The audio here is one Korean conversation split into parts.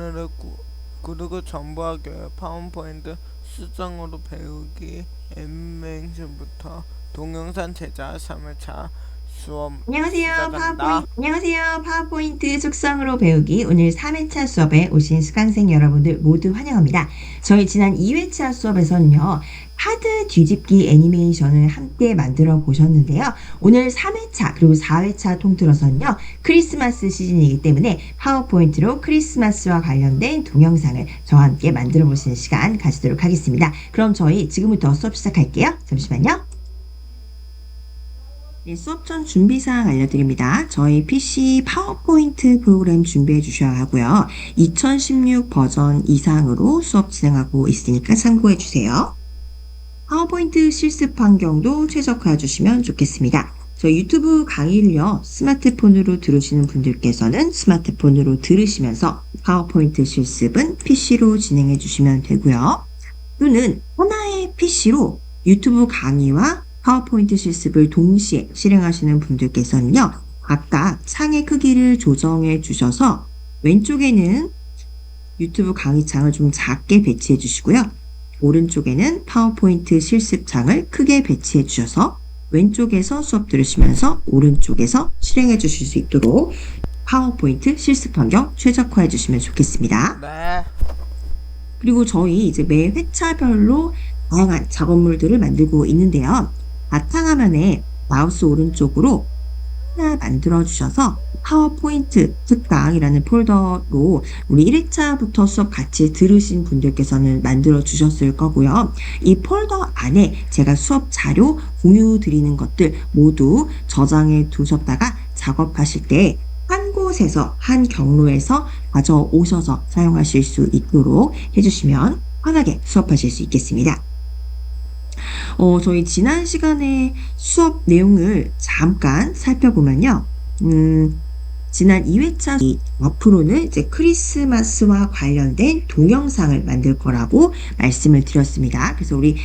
오늘의 구, 정보하기 위해 파워포인트 수정으로 배우기 애니메이션부터 동영상 제작 3회차 수업 안녕하세요. 파워포인트, 안녕하세요. 파워포인트 속성으로 배우기 오늘 3회차 수업에 오신 수강생 여러분들 모두 환영합니다. 저희 지난 2회차 수업에서는요. 카드 뒤집기 애니메이션을 함께 만들어 보셨는데요. 오늘 3회차 그리고 4회차 통틀어서는요. 크리스마스 시즌이기 때문에 파워포인트로 크리스마스와 관련된 동영상을 저와 함께 만들어 보시는 시간 가지도록 하겠습니다. 그럼 저희 지금부터 수업 시작할게요. 잠시만요. 네, 수업 전 준비 사항 알려드립니다. 저희 PC 파워포인트 프로그램 준비해 주셔야 하고요. 2016 버전 이상으로 수업 진행하고 있으니까 참고해 주세요. 파워포인트 실습 환경도 최적화해 주시면 좋겠습니다. 저 유튜브 강의를요, 스마트폰으로 들으시는 분들께서는 스마트폰으로 들으시면서 파워포인트 실습은 PC로 진행해 주시면 되고요. 또는 하나의 PC로 유튜브 강의와 파워포인트 실습을 동시에 실행하시는 분들께서는요, 각각 창의 크기를 조정해 주셔서 왼쪽에는 유튜브 강의창을 좀 작게 배치해 주시고요. 오른쪽에는 파워포인트 실습창을 크게 배치해 주셔서 왼쪽에서 수업 들으시면서 오른쪽에서 실행해 주실 수 있도록 파워포인트 실습 환경 최적화해 주시면 좋겠습니다. 네 그리고 저희 이제 매 회차별로 다양한 작업물들을 만들고 있는데요. 바탕화면에 마우스 오른쪽으로 하나 만들어 주셔서 파워포인트 특강이라는 폴더로 우리 1회차부터 수업 같이 들으신 분들께서는 만들어 주셨을 거고요. 이 폴더 안에 제가 수업 자료 공유 드리는 것들 모두 저장해 두셨다가 작업하실 때한 곳에서 한 경로에서 가져오셔서 사용하실 수 있도록 해주시면 편하게 수업하실 수 있겠습니다. 어, 저희 지난 시간에 수업 내용을 잠깐 살펴보면요. 음, 지난 2회차 이 앞으로는 이제 크리스마스와 관련된 동영상을 만들 거라고 말씀을 드렸습니다. 그래서 우리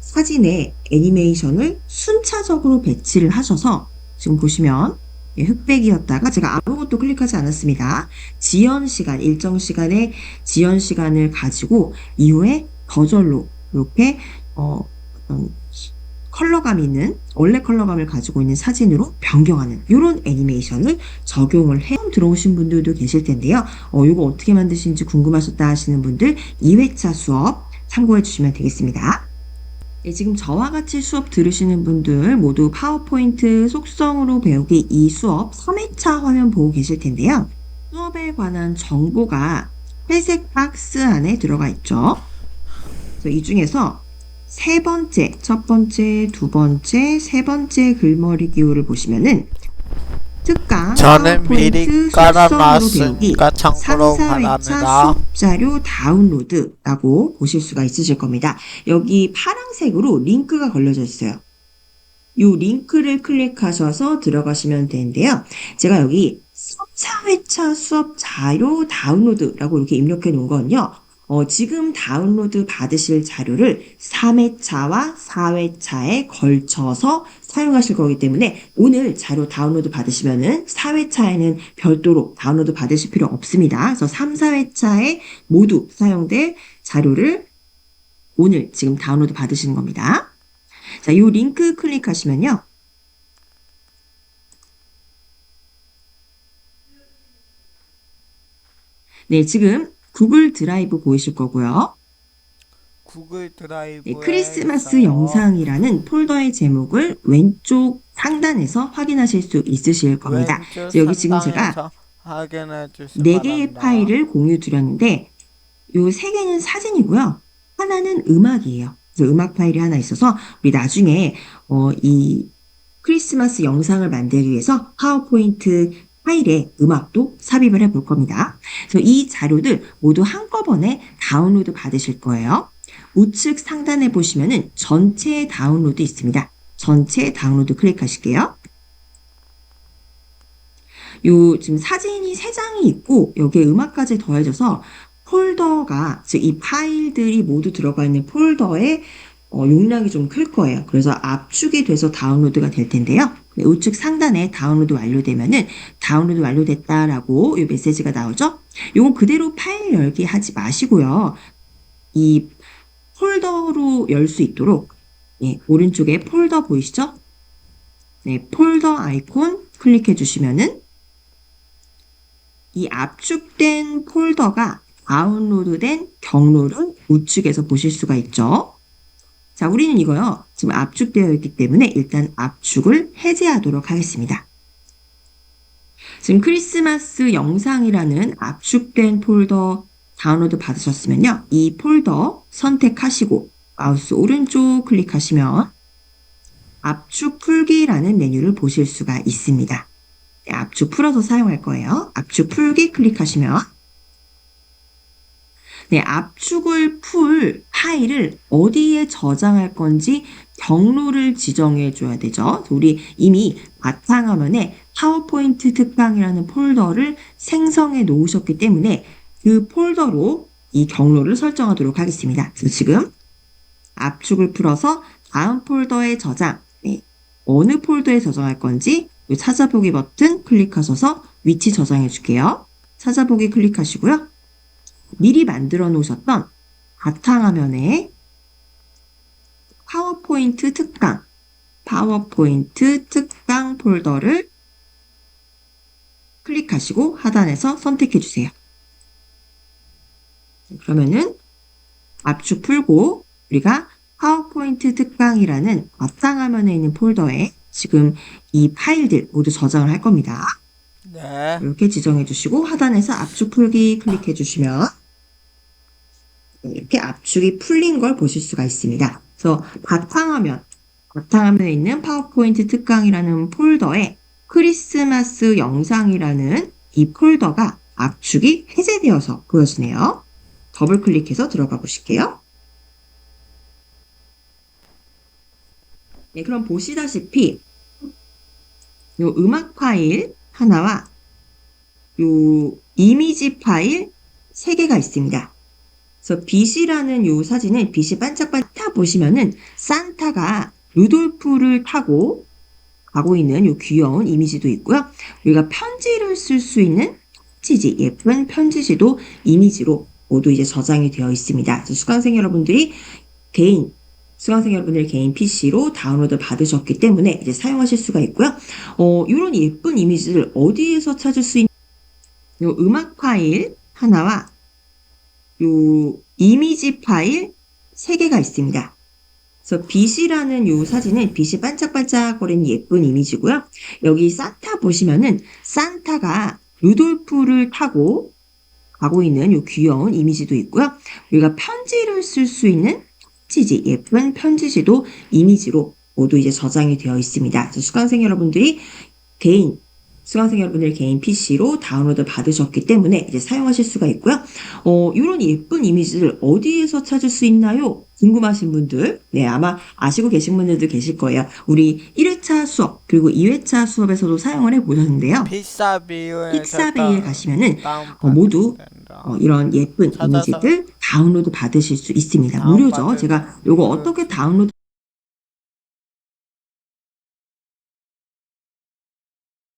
사진에 애니메이션을 순차적으로 배치를 하셔서 지금 보시면 예, 흑백이었다가 제가 아무것도 클릭하지 않았습니다. 지연 시간, 일정 시간의 지연 시간을 가지고 이후에 거절로 이렇게 어, 어떤 컬러감 있는 원래 컬러감을 가지고 있는 사진으로 변경하는 이런 애니메이션을 적용을 해 들어오신 분들도 계실 텐데요. 어, 이거 어떻게 만드시는지 궁금하셨다 하시는 분들 2회차 수업 참고해 주시면 되겠습니다. 네, 지금 저와 같이 수업 들으시는 분들 모두 파워포인트 속성으로 배우기 이 수업 3회차 화면 보고 계실 텐데요. 수업에 관한 정보가 회색 박스 안에 들어가 있죠. 이 중에서 세 번째, 첫 번째, 두 번째, 세 번째 글머리 기호를 보시면은 특강 저는 미리 깔아놨으니까 참고로 3, 4회차 바랍니다 수업 자료 다운로드라고 보실 수가 있으실 겁니다. 여기 파란색으로 링크가 걸려져 있어요. 이 링크를 클릭하셔서 들어가시면 되는데요. 제가 여기 3, 4회차 수업 자료 다운로드라고 이렇게 입력해 놓은 건요. 어, 지금 다운로드 받으실 자료를 3회차와 4회차에 걸쳐서 사용하실 거기 때문에 오늘 자료 다운로드 받으시면은 4회차에는 별도로 다운로드 받으실 필요 없습니다. 그래서 3, 4회차에 모두 사용될 자료를 오늘 지금 다운로드 받으시는 겁니다. 자, 이 링크 클릭하시면요. 네, 지금 구글 드라이브 보이실 거고요. 구글 드라이브 네, 크리스마스 영상이라는 폴더의 제목을 왼쪽 상단에서 확인하실 수 있으실 겁니다. 여기 지금 제가 네 개의 파일을 공유 드렸는데 요 세 개는 사진이고요. 하나는 음악이에요. 음악 파일이 하나 있어서 우리 나중에 어, 이 크리스마스 영상을 만들기 위해서 파워포인트 파일에 음악도 삽입을 해 볼 겁니다. 그래서 이 자료들 모두 한꺼번에 다운로드 받으실 거예요. 우측 상단에 보시면은 전체 다운로드 있습니다. 전체 다운로드 클릭하실게요. 요 지금 사진이 세 장이 있고 여기에 음악까지 더해져서 폴더가 즉 이 파일들이 모두 들어가 있는 폴더의 어, 용량이 좀 클 거예요. 그래서 압축이 돼서 다운로드가 될 텐데요. 네, 우측 상단에 다운로드 완료되면은 다운로드 완료됐다라고 이 메시지가 나오죠. 요건 그대로 파일 열기 하지 마시고요. 이 폴더로 열 수 있도록 예, 오른쪽에 폴더 보이시죠? 네, 폴더 아이콘 클릭해 주시면은 이 압축된 폴더가 다운로드된 경로를 우측에서 보실 수가 있죠. 자, 우리는 이거요. 지금 압축되어 있기 때문에 일단 압축을 해제하도록 하겠습니다. 지금 크리스마스 영상이라는 압축된 폴더 다운로드 받으셨으면요. 이 폴더 선택하시고 마우스 오른쪽 클릭하시면 압축 풀기라는 메뉴를 보실 수가 있습니다. 네, 압축 풀어서 사용할 거예요. 압축 풀기 클릭하시면 네, 압축을 풀 파일을 어디에 저장할 건지 경로를 지정해 줘야 되죠. 우리 이미 바탕화면에 파워포인트 특강이라는 폴더를 생성해 놓으셨기 때문에 그 폴더로 이 경로를 설정하도록 하겠습니다. 그래서 지금 압축을 풀어서 다음 폴더에 저장, 네, 어느 폴더에 저장할 건지 이 찾아보기 버튼 클릭하셔서 위치 저장해 줄게요. 찾아보기 클릭하시고요. 미리 만들어 놓으셨던 바탕화면에 파워포인트 특강, 파워포인트 특강 폴더를 클릭하시고 하단에서 선택해 주세요. 그러면은 압축 풀고 우리가 파워포인트 특강이라는 바탕화면에 있는 폴더에 지금 이 파일들 모두 저장을 할 겁니다. 네. 이렇게 지정해 주시고 하단에서 압축 풀기 클릭해 주시면 이렇게 압축이 풀린 걸 보실 수가 있습니다. 그래서 바탕화면, 바탕화면에 있는 파워포인트 특강이라는 폴더에 크리스마스 영상이라는 이 폴더가 압축이 해제되어서 보여지네요. 더블 클릭해서 들어가 보실게요. 네, 그럼 보시다시피 요 음악 파일 하나와 요 이미지 파일 세 개가 있습니다. 그래서 빛이라는 요 사진은 빛이 반짝반짝 보시면은 산타가 루돌프를 타고 가고 있는 요 귀여운 이미지도 있고요. 우리가 편지를 쓸 수 있는 편지지, 예쁜 편지지도 이미지로 모두 이제 저장이 되어 있습니다. 수강생 여러분들이 개인 수강생 여러분들 개인 PC로 다운로드 받으셨기 때문에 이제 사용하실 수가 있고요. 어, 이런 예쁜 이미지를 어디에서 찾을 수 있는 요 음악 파일 하나와 요 이미지 파일 세 개가 있습니다. 그래서 빛이라는 요 사진은 빛이 반짝반짝거리는 예쁜 이미지고요. 여기 산타 보시면은 산타가 루돌프를 타고 가고 있는 요 귀여운 이미지도 있고요. 우리가 편지를 쓸 수 있는 편지지, 예쁜 편지지도 이미지로 모두 이제 저장이 되어 있습니다. 수강생 여러분들이 개인 수강생 여러분들 개인 PC로 다운로드 받으셨기 때문에 이제 사용하실 수가 있고요. 어, 이런 예쁜 이미지를 어디에서 찾을 수 있나요? 궁금하신 분들, 네, 아마 아시고 계신 분들도 계실 거예요. 우리 1회차 수업, 그리고 2회차 수업에서도 사용을 해 보셨는데요. 픽사비유에 픽사베이에 가시면은 어, 모두 어, 이런 예쁜 이미지들 다운로드 받으실 수 있습니다. 무료죠. 제가 요거 수 어떻게 다운로드